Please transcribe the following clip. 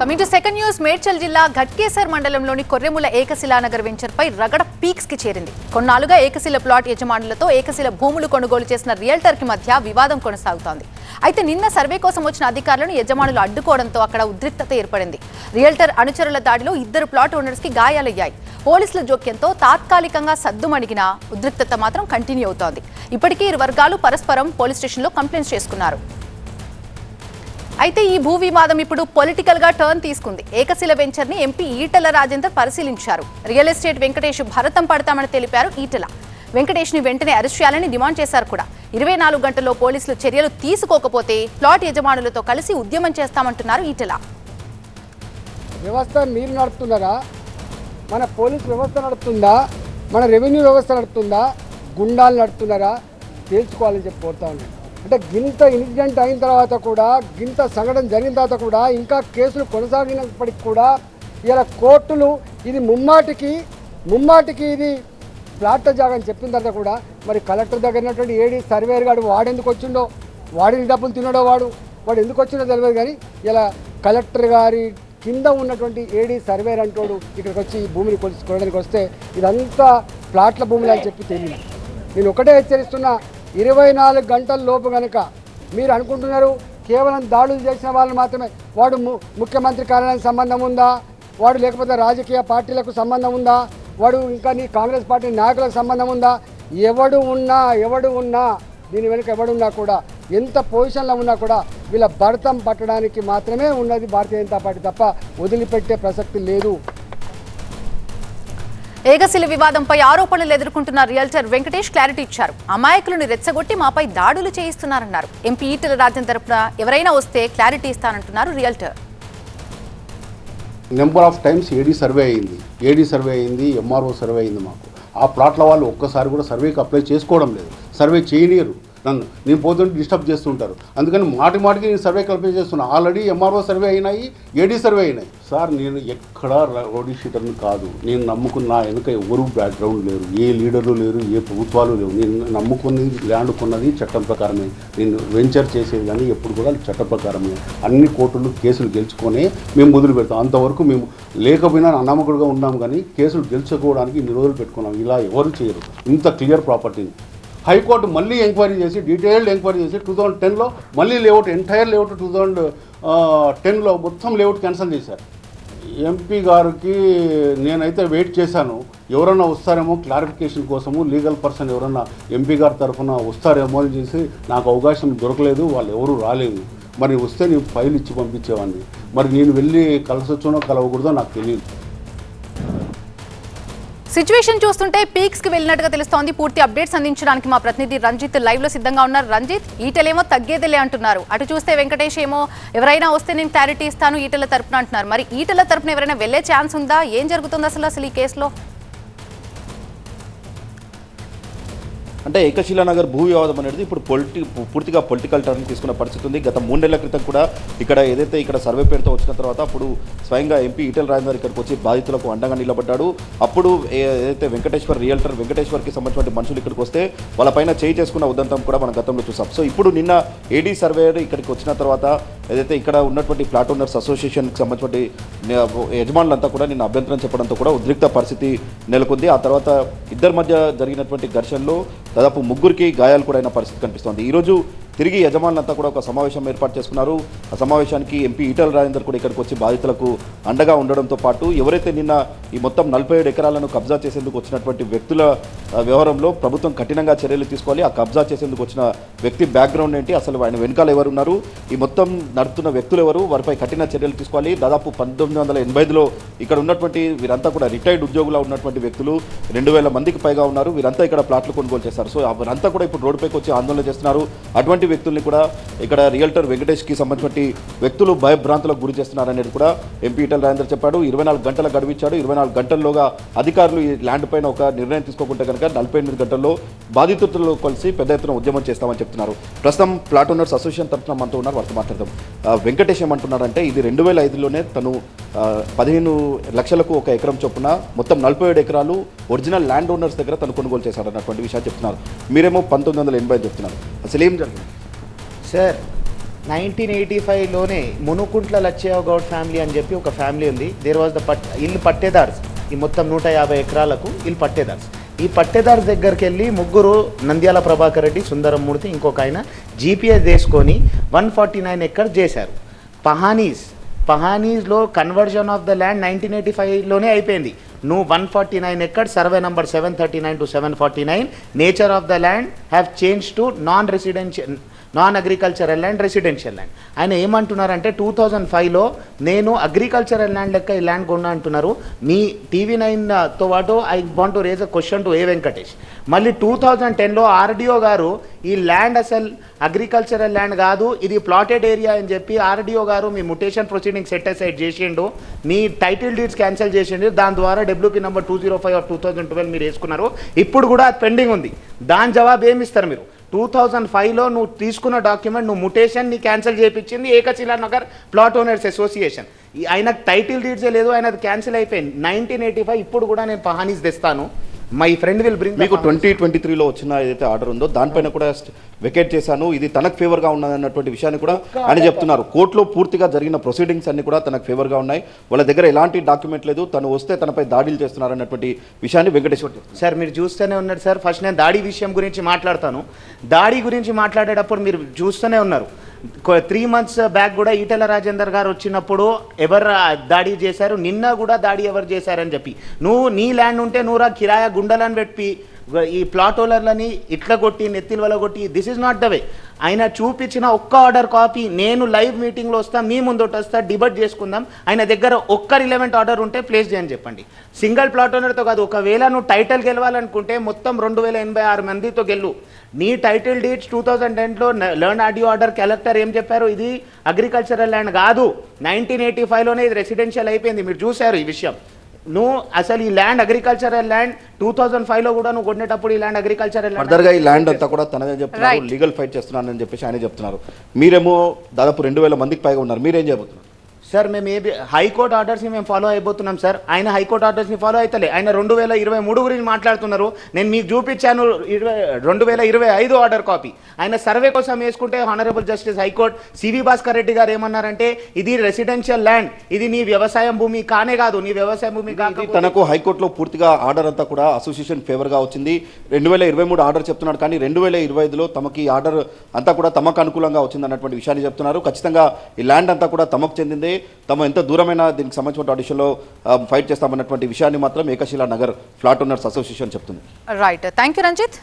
Coming to second news Medchal జిల్లా ఘట్కేసర్ మండలంలోని Korremula ఏకశిలానగర్ venture పై రగడ పీక్స్కి చేరింది. కొన్నాళ్ళుగా ఏకశిల ప్లాట్ యజమానులతో ఏకశిల భూములు కొనుగోలు చేసిన రియల్టర్కి మధ్య వివాదం కొనసాగుతోంది. అయితే నిన్న సర్వే కోసం వచ్చిన అధికారులను యజమానులు అడ్డుకోవడంతో అక్కడ ఉద్రిక్తత ఏర్పడింది. రియల్టర్ అనుచరుల దాడిలో ఇద్దరు ప్లాట్ ఓనర్స్కి గాయాలయ్యాయి. పోలీసుల జోక్యంతో తాత్కాలికంగా సద్దుమణిగిన ఉద్రిక్తత మాత్రం కంటిన్యూ అవుతోంది. ఇప్పటికీ ఇరు వర్గాలు పరస్పరం పోలీస్ స్టేషన్లో కంప్లైంట్స్ చేసుకున్నారు. అయితే ఈ భూ వివాదం ఇప్పుడు పొలిటికల్గా టర్న్ తీసుకుంది. ఏకశిల వెంచర్ని ఎంపీ ఈటల రాజేందర్ పరిశీలించారు. రియల్ ఎస్టేట్ వెంకటేష్ భరతం పడతామని తెలిపారు ఈటల. వెంకటేష్ని వెంటనే అరెస్ట్ చేయాలని డిమాండ్ చేశారు కూడా. ఇరవై నాలుగు గంటల్లో పోలీసులు చర్యలు తీసుకోకపోతే ప్లాట్ యజమానులతో కలిసి ఉద్యమం చేస్తామంటున్నారు ఈటల. వ్యవస్థ మీరు నడుపుతున్నారా? మన పోలీస్ వ్యవస్థ నడుపుతుందా? మన రెవెన్యూ వ్యవస్థ నడుపుతుందా? గుండాలు నడుపుతున్నారా? తేల్చుకోవాలని చెప్పి కోరుతా ఉన్నాను. అంటే గింత ఇన్సిడెంట్ అయిన తర్వాత కూడా గింత సంఘటన జరిగిన తర్వాత కూడా ఇంకా కేసులు కొనసాగినప్పటికి కూడా ఇలా కోర్టులు ఇది ముమ్మాటికి ముమ్మాటికి ఇది ప్లాట్ల జాగా అని చెప్పిన తర్వాత కూడా మరి కలెక్టర్ దగ్గర ఉన్నటువంటి ఏడి సర్వేర్ గాడు వాడెందుకు వచ్చిండో వాడిని డబ్బులు తినడో వాడు వాడు ఎందుకు వచ్చిండో తెలియదు కానీ ఇలా కలెక్టర్ గారి కింద ఉన్నటువంటి ఏడీ సర్వేర్ అంటోడు ఇక్కడికి వచ్చి ఈ భూమిని కొలుచుకోవడానికి కొనడానికి వస్తే ఇదంతా ప్లాట్ల భూములు అని చెప్పి తెలియదు. నేను ఒకటే హెచ్చరిస్తున్నా ఇరవై నాలుగు గంటల లోపు కనుక మీరు అనుకుంటున్నారు కేవలం దాడులు చేసిన వాళ్ళు మాత్రమే వాడు ము- ముఖ్యమంత్రి కార్యాలయానికి సంబంధం ఉందా? వాడు లేకపోతే రాజకీయ పార్టీలకు సంబంధం ఉందా? వాడు ఇంకా నీ కాంగ్రెస్ పార్టీ నాయకులకు సంబంధం ఉందా? ఎవడు ఉన్నా ఎవడు ఉన్నా దీని వెనుక ఎవడున్నా కూడా ఎంత పొజిషన్లో ఉన్నా కూడా వీళ్ళ భర్తం పట్టడానికి మాత్రమే ఉన్నది భారతీయ జనతా పార్టీ తప్ప వదిలిపెట్టే ప్రసక్తి లేదు. ఏగశిలి వివాదంపై ఆరోపణలు ఎదుర్కొంటున్న రియల్టర్ వెంకటేష్ క్లారిటీ ఇచ్చారు. అమాయకులను రెచ్చగొట్టి మాపై దాడులు చేయిస్తున్నారన్నారు. ఎంపీ ఈటల రాజన్ తరపున ఎవరైనా వస్తే clarity ఇస్తానంటున్నారు realtor. Number of times AD survey అయింది. ఏడీ సర్వే అయింది ఎంఆర్ఓ సర్వే అయింది మాకు. ఆ ప్లాట్ల వాళ్ళు ఒక్కసారి కూడా సర్వేకి అప్లై చేసుకోవడం లేదు. సర్వే చేయలేరు నన్ను నేను పోతుంటే డిస్టర్బ్ చేస్తుంటారు. అందుకని మాటి మాటికి నేను సర్వే అప్లై చేస్తున్నాను ఆల్రెడీ ఎంఆర్ఓ సర్వే అయినాయి ఏడీ సర్వే అయినాయి. సార్ నేను ఎక్కడా రౌడీ షీటర్ని కాదు. నేను నమ్ముకున్న నా వెనుక ఎవరు బ్యాక్గ్రౌండ్ లేరు. ఏ లీడర్లు లేరు ఏ ప్రభుత్వాలు లేవు. నేను నమ్ముకున్నది ల్యాండ్ కొన్నది చట్టం ప్రకారమే. నేను వెంచర్ చేసేది కానీ ఎప్పుడు కూడా చట్ట ప్రకారమే. అన్ని కోర్టులు కేసులు గెలుచుకొనే మేము మొదలు పెడతాం. అంతవరకు మేము లేకపోయినా అనామకుడుగా ఉన్నాం కానీ కేసులు గెలుచుకోవడానికి ఇన్ని రోజులు పెట్టుకున్నాం. ఇలా ఎవరు చేయరు. ఇంత క్లియర్ ప్రాపర్టీని. హైకోర్టు మళ్ళీ ఎంక్వైరీ చేసి డీటెయిల్డ్ ఎంక్వైరీ చేసి టూ థౌజండ్ టెన్లో మళ్ళీ layout entire layout two thousand టెన్లో మొత్తం లేఅవుట్ క్యాన్సిల్ చేశారు. ఎంపీ గారికి నేనైతే వెయిట్ చేశాను. ఎవరన్నా వస్తారేమో క్లారిఫికేషన్ కోసము లీగల్ పర్సన్ ఎవరన్నా ఎంపీ గారి తరఫున వస్తారేమో అని చేసి నాకు అవకాశం దొరకలేదు వాళ్ళు ఎవరు రాలేదు. మరి వస్తే నేను ఫైల్ ఇచ్చి పంపించేవాడిని. మరి నేను వెళ్ళి కలసొచ్చునో కలవకూడదో నాకు తెలియదు. సిచ్యువేషన్ చూస్తుంటే పీక్స్కి వెళ్ళినట్టుగా తెలుస్తోంది. పూర్తి అప్డేట్స్ అందించడానికి మా ప్రతినిధి రంజిత్ లైవ్లో సిద్ధంగా ఉన్నారు. రంజిత్ ఈటలేమో తగ్గేదిలే అంటున్నారు. అటు చూస్తే వెంకటేష్ ఏమో ఎవరైనా వస్తే నేను క్లారిటీ ఇస్తాను ఈటల తరపున అంటున్నారు. మరి ఈటల తరపున ఎవరైనా వెళ్ళే ఛాన్స్ ఉందా? ఏం జరుగుతుంది అసలు అసలు ఈ కేసులో? అంటే ఏకశిలా నగర్ భూ వివాదం అనేది ఇప్పుడు పొలిటి పూర్తిగా పొలిటికల్ టర్న్ తీసుకున్న పరిస్థితి ఉంది. గత మూడేళ్ళ క్రితం కూడా ఇక్కడ ఏదైతే ఇక్కడ సర్వే పేరుతో వచ్చిన తర్వాత అప్పుడు స్వయంగా ఎంపీ ఈటెల రాజేందర్ ఇక్కడికి వచ్చి బాధితులకు అండగా నిలబడ్డాడు. అప్పుడు ఏదైతే వెంకటేశ్వర్ రియల్టర్ వెంకటేశ్వర్కి సంబంధించిన మనుషులు ఇక్కడికి వస్తే వాళ్ళపైన చేయి చేసుకున్న ఉదంతం కూడా మనం గతంలో చూసాం. సో ఇప్పుడు నిన్న ఏడీ సర్వేయర్ ఇక్కడికి వచ్చిన తర్వాత ఏదైతే ఇక్కడ ఉన్నటువంటి ఫ్లాట్ ఓనర్స్ అసోసియేషన్కి సంబంధించినటువంటి యజమానులంతా కూడా నిన్న అభ్యంతరం చెప్పడంతో కూడా ఉద్రిక్త పరిస్థితి నెలకొంది. ఆ తర్వాత ఇద్దరి మధ్య జరిగినటువంటి ఘర్షణలో దాదాపు ముగ్గురికి గాయాలు కూడా అయిన పరిస్థితి కనిపిస్తోంది. ఈరోజు తిరిగి యజమానులంతా కూడా ఒక సమావేశం ఏర్పాటు చేసుకున్నారు. ఆ సమావేశానికి ఎంపీ ఈటల రాజేందర్ కూడా ఇక్కడికి వచ్చి బాధితులకు అండగా ఉండడంతో పాటు ఎవరైతే నిన్న ఈ మొత్తం నలభై ఏడు ఎకరాలను కబ్జా చేసేందుకు వచ్చినటువంటి వ్యక్తుల వ్యవహారంలో ప్రభుత్వం కఠినంగా చర్యలు తీసుకోవాలి. ఆ కబ్జా చేసేందుకు వచ్చిన వ్యక్తి బ్యాక్గ్రౌండ్ ఏంటి? అసలు ఆయన వెనకాల ఎవరు ఉన్నారు ఈ మొత్తం నడుపుతున్న వ్యక్తులు ఎవరు? వారిపై కఠిన చర్యలు తీసుకోవాలి. దాదాపు పంతొమ్మిది వందల ఎనభై ఐదులో ఇక్కడ ఉన్నటువంటి వీరంతా కూడా రిటైర్డ్ ఉద్యోగులు ఉన్నటువంటి వ్యక్తులు రెండు వేల మందికి పైగా ఉన్నారు. వీరంతా ఇక్కడ ప్లాట్లు కొనుగోలు చేస్తారు సో వీరంతా కూడా ఇప్పుడు రోడ్డుపైకి వచ్చి ఆందోళన చేస్తున్నారు. అటువంటి వ్యక్తుల్ని కూడా ఇక్కడ రియల్టర్ వెంకటేష్కి సంబంధించిన వ్యక్తులు భయభ్రాంతులకు గురి చేస్తున్నారనేది కూడా ఎంపీ ఈటల రాజేందర్ చెప్పాడు. ఇరవై నాలుగు గంటల గడువిచ్చాడు. ఇరవై నాలుగు గంటల్లోగా అధికారులు ఈ ల్యాండ్ పైన ఒక నిర్ణయం తీసుకోకుంటే కనుక నలభై ఎనిమిది గంటల్లో బాధితులతో కలిసి పెద్ద ఎత్తున ఉద్యమం చేస్తామని చెప్తున్నారు. ప్రస్తుతం ప్లాట్ ఓనర్స్ అసోసియేషన్ తరఫున మనతో ఉన్నారు. వారితో మాట్లాడదాం. వెంకటేష్ ఏమంటున్నారంటే ఇది రెండు వేల ఐదులోనే తను పదిహేను లక్షలకు ఒక ఎకరం చొప్పున మొత్తం నలభై ఏడు ఎకరాలు ఒరిజినల్ ల్యాండ్ ఓనర్స్ దగ్గర తను కొనుగోలు చేశారు అన్నటువంటి విషయాలు చెప్తున్నారు. మీరేమో పంతొమ్మిది వందల ఎనభై చెప్తున్నారు. అసలు ఏం జరిగింది? సార్ నైన్టీన్ ఎయిటీ ఫైవ్లోనే మునుకుంట్ల లచ్చయ్య గౌడ్ ఫ్యామిలీ అని చెప్పి ఒక ఫ్యామిలీ ఉంది. దేర్ వాజ్ ద పట్ ఇల్లు పట్టేదార్స్. ఈ మొత్తం నూట యాభై ఎకరాలకు ఇల్లు పట్టేదార్స్. ఈ పట్టేదార్స్ దగ్గరికి వెళ్ళి ముగ్గురు నంద్యాల ప్రభాకర్ రెడ్డి సుందరమూర్తి ఇంకొక ఆయన జీపీఎస్ తీసుకొని వన్ ఫార్టీ నైన్ ఎక్కడ చేశారు. పహానీస్ పహానీస్లో conversion of the land nineteen eighty ఫైవ్లోనే అయిపోయింది. నువ్వు వన్ ఫార్టీ నైన్ ఎక్కడ? Survey number seven thirty nine to seven forty nine nature of the land have change to non residential non agricultural land residential land ఆయన ఏమంటున్నారంటే two thousand ఫైవ్లో నేను agricultural land లెక్క ఈ land కొన్నా అంటున్నారు. మీ TV నైన్తో పాటు I want to raise a question to A Venkatesh మళ్ళీ టూ థౌజండ్ టెన్లో ఆర్డీఓ గారు ఈ ల్యాండ్ అసలు అగ్రికల్చరల్ ల్యాండ్ కాదు ఇది ప్లాటెడ్ ఏరియా అని చెప్పి ఆర్డీఓ గారు మీ ముటేషన్ ప్రొసీడింగ్ సెట్ అసైడ్ చేసిండు. మీ టైటిల్ డీడ్స్ క్యాన్సిల్ చేసిండు. దాని ద్వారా WP number two zero five of two thousand twelve మీరు వేసుకున్నారు. ఇప్పుడు కూడా పెండింగ్ ఉంది. దాని జవాబు ఏమి ఇస్తారు మీరు టూ థౌజండ్ ఫైవ్లో నువ్వు తీసుకున్న డాక్యుమెంట్ నువ్వు ముటేషన్ నీ క్యాన్సిల్ చేయించింది Ekashila Nagar plot owners association ఆయనకు టైటిల్ డీడ్సే లేదు ఆయనది క్యాన్సిల్ అయిపోయింది. నైన్టీన్ ఎయిటీ ఫైవ్ ఇప్పుడు కూడా నేను పహానీస్ తెస్తాను. మై ఫ్రెండ్ విల్ బ్రింగ్ మీకు ట్వంటీ ట్వంటీ త్రీలో వచ్చిన ఏదైతే ఆర్డర్ ఉందో దానిపైన కూడా వెకేట్ చేశాను. ఇది తనకు ఫేవర్గా ఉన్నది అన్నటువంటి విషయాన్ని కూడా ఆయన చెప్తున్నారు. కోర్టులో పూర్తిగా జరిగిన ప్రొసీడింగ్స్ అన్ని కూడా తనకు ఫేవర్గా ఉన్నాయి. వాళ్ళ దగ్గర ఎలాంటి డాక్యుమెంట్ లేదు. తను వస్తే తనపై దాడులు చేస్తున్నారు అన్నటువంటి విషయాన్ని వెంకటేశ్వర్ సార్ మీరు చూస్తూనే ఉన్నారు సార్ ఫస్ట్ నేను దాడి విషయం గురించి మాట్లాడతాను. దాడి గురించి మాట్లాడేటప్పుడు మీరు చూస్తూనే ఉన్నారు. త్రీ మంత్స్ బ్యాక్ కూడా ఈటెల రాజేందర్ గారు వచ్చినప్పుడు ఎవరు దాడి చేశారు? నిన్న కూడా దాడి ఎవరు చేశారని చెప్పి. నువ్వు నీ ల్యాండ్ ఉంటే నువ్వు రా కిరాయ గుండెలను పెట్టి ఈ ప్లాట్ ఓలర్లని ఇట్లా కొట్టి నెత్తిల వల్ల కొట్టి this is not the way ఆయన చూపించిన ఒక్క ఆర్డర్ కాపీ నేను లైవ్ మీటింగ్లో వస్తా మీ ముందోటి వస్తా డిబేట్ చేసుకుందాం. ఆయన దగ్గర ఒక్క రిలవెంట్ ఆర్డర్ ఉంటే ప్లేస్ చేయని చెప్పండి. సింగిల్ ప్లాట్ ఓనర్తో కాదు ఒకవేళ నువ్వు టైటిల్ గెలవాలనుకుంటే మొత్తం రెండు వేల ఎనభై ఆరు మందితో గెలు నీ టైటిల్ డీట్స్ టూ థౌజండ్ టెన్లో లర్న్ ఆడియో ఆర్డర్ కలెక్టర్ ఏం చెప్పారు? ఇది అగ్రికల్చరల్ ల్యాండ్ కాదు. నైన్టీన్ ఎయిటీ ఫైవ్లోనే ఇది రెసిడెన్షియల్ అయిపోయింది. మీరు చూశారు ఈ విషయం. నువ్వు అసలు ఈ land agricultural land two thousand ఫైవ్లో కూడా నువ్వు కొనేటప్పుడు ఈ ల్యాండ్ అగ్రికల్చరల్ ల్యాండ్ ఫర్దర్గా ఈ ల్యాండ్ అంతా కూడా తనదే చెప్తున్నారు. లీగల్ ఫైట్ చేస్తున్నానని చెప్పేసి ఆయన చెప్తున్నారు. మీరేమో దాదాపు రెండు వేల మందికి పైగా ఉన్నారు. మీరేం చేయబోతున్నారు? సార్ మేము ఏ హైకోర్టు ఆర్డర్స్ని మేము ఫాలో అయిపోతున్నాం సార్. ఆయన హైకోర్టు ఆర్డర్స్ని ఫాలో అవుతలే ఆయన రెండు వేల ఇరవై మూడు గురించి మాట్లాడుతున్నారు. నేను మీకు చూపించాను ఇరవై రెండు వేల ఇరవై ఐదు ఆర్డర్ కాపీ. ఆయన సర్వే కోసం వేసుకుంటే honourable justice high court CV Bhaskar Reddy గారు ఏమన్నారంటే ఇది రెసిడెన్షియల్ ల్యాండ్ ఇది నీ వ్యవసాయం భూమి కానే కాదు. నీ వ్యవసాయ భూమి కాకపోతే తనకు హైకోర్టులో పూర్తిగా ఆర్డర్ అంతా కూడా అసోసియేషన్ ఫేవర్గా వచ్చింది. రెండు వేల ఇరవై మూడు ఆర్డర్ చెప్తున్నాడు కానీ రెండు వేల ఇరవై ఐదులో తమకి ఈ ఆర్డర్ అంతా కూడా తమకు అనుకూలంగా వచ్చింది అన్నటువంటి విషయాన్ని చెప్తున్నారు. ఖచ్చితంగా ఈ ల్యాండ్ అంతా కూడా తమకు చెందిందే. తమ ఎంత దూరమైన దీనికి సంబంధించిన ఆడిషన్లో ఫైట్ చేస్తామన్నటువంటి విషయాన్ని మాత్రం Ekashila Nagar flat owners association చెప్తుంది. Right thank you Ranjith